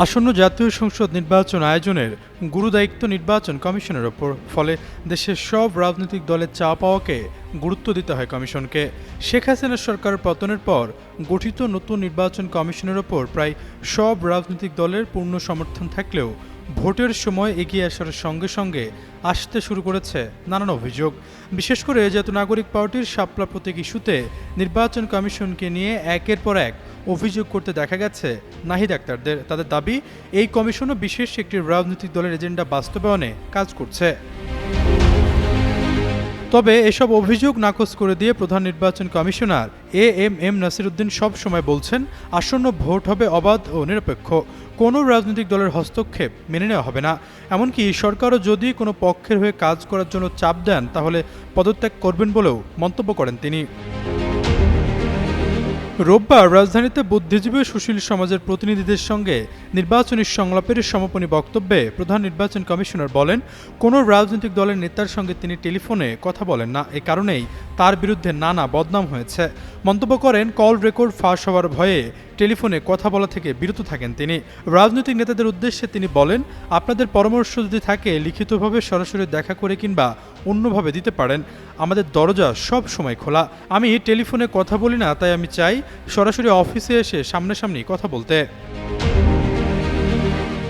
আসন্ন জাতীয় সংসদ নির্বাচন আয়োজনের গুরুদায়িত্ব নির্বাচন কমিশনের ওপর, ফলে দেশের সব রাজনৈতিক দলের চা পাওয়াকে গুরুত্ব দিতে হয় কমিশনকে। শেখ হাসিনার সরকার পতনের পর গঠিত নতুন নির্বাচন কমিশনের ওপর প্রায় সব রাজনৈতিক দলের পূর্ণ সমর্থন থাকলেও ভোটের সময় এগিয়ে আসার সঙ্গে সঙ্গে আসতে শুরু করেছে নানান অভিযোগ। বিশেষ করে জাতীয় নাগরিক পার্টির শাপলা প্রতীক ইস্যুতে নির্বাচন কমিশনকে নিয়ে একের পর এক অভিযোগ করতে দেখা গেছে, নাহিদ আক্তারদের। তাদের দাবি, এই কমিশনও বিশেষ একটি রাজনৈতিক দলের এজেন্ডা বাস্তবায়নে কাজ করছে। তবে এসব অভিযোগ নাকচ করে দিয়ে প্রধান নির্বাচন commissioner A M M Nasiruddin সব সময় বলছেন, আসন্ন ভোট হবে অবাধ ও নিরপেক্ষ। কোনো রাজনৈতিক দলের হস্তক্ষেপ মেনে নেওয়া হবে না। এমনকি সরকারও যদি কোনো পক্ষের হয়ে কাজ করার জন্য চাপ দেন, তাহলে পদত্যাগ করবেন বলেও মন্তব্য করেন তিনি। রোববার রাজধানীতে বুদ্ধিজীবী সুশীল সমাজের প্রতিনিধিদের সঙ্গে নির্বাচনী সংলাপের সমাপনী বক্তব্যে প্রধান নির্বাচন কমিশনার বলেন, কোনো রাজনৈতিক দলের নেতার সঙ্গে তিনি টেলিফোনে কথা বলেন না। এ কারণেই তার বিরুদ্ধে নানা বদনাম হয়েছে। মন্তব্য করেন, কল রেকর্ড ফাঁস হওয়ার ভয়ে টেলিফোনে কথা বলা থেকে বিরত থাকেন তিনি। রাজনৈতিক নেতাদের উদ্দেশ্যে তিনি বলেন, আপনাদের পরামর্শ যদি থাকে, লিখিতভাবে সরাসরি দেখা করে কিংবা অন্যভাবে দিতে পারেন। আমাদের দরজা সব সময় খোলা। আমি টেলিফোনে কথা বলি না, তাই আমি চাই সরাসরি অফিসে এসে সামনাসামনি কথা বলতে।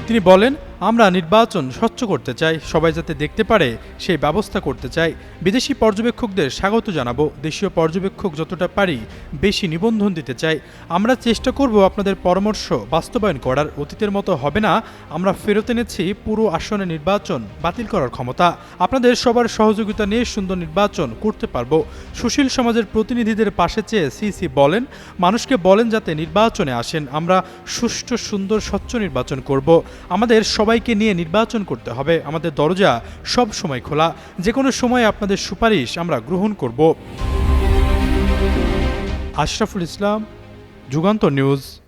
তিনি বলেন আমরা নির্বাচন স্বচ্ছ করতে চাই, সবাই যাতে দেখতে পারে সেই ব্যবস্থা করতে চাই। বিদেশি পর্যবেক্ষকদের স্বাগত জানাব। দেশীয় পর্যবেক্ষক যতটা পারি বেশি নিবন্ধন দিতে চাই। আমরা চেষ্টা করব আপনাদের পরামর্শ বাস্তবায়ন করার। অতীতের মতো হবে না। আমরা ফেরত এনেছি পুরো আসনে নির্বাচন বাতিল করার ক্ষমতা। আপনাদের সবার সহযোগিতা নিয়ে সুন্দর নির্বাচন করতে পারব। সুশীল সমাজের প্রতিনিধিদের পাশে চেয়ে সিসি বলেন, মানুষকে বলেন যাতে নির্বাচনে আসেন। আমরা সুষ্ঠু, সুন্দর, স্বচ্ছ নির্বাচন করব। আমাদের সবাইকে নিয়ে নির্বাচন করতে হবে। আমাদের দরজা সব সময় খোলা। যে কোনো সময় আপনাদের সুপারিশ আমরা গ্রহণ করব। আশরাফুল ইসলাম যুগান্ত নিউজ।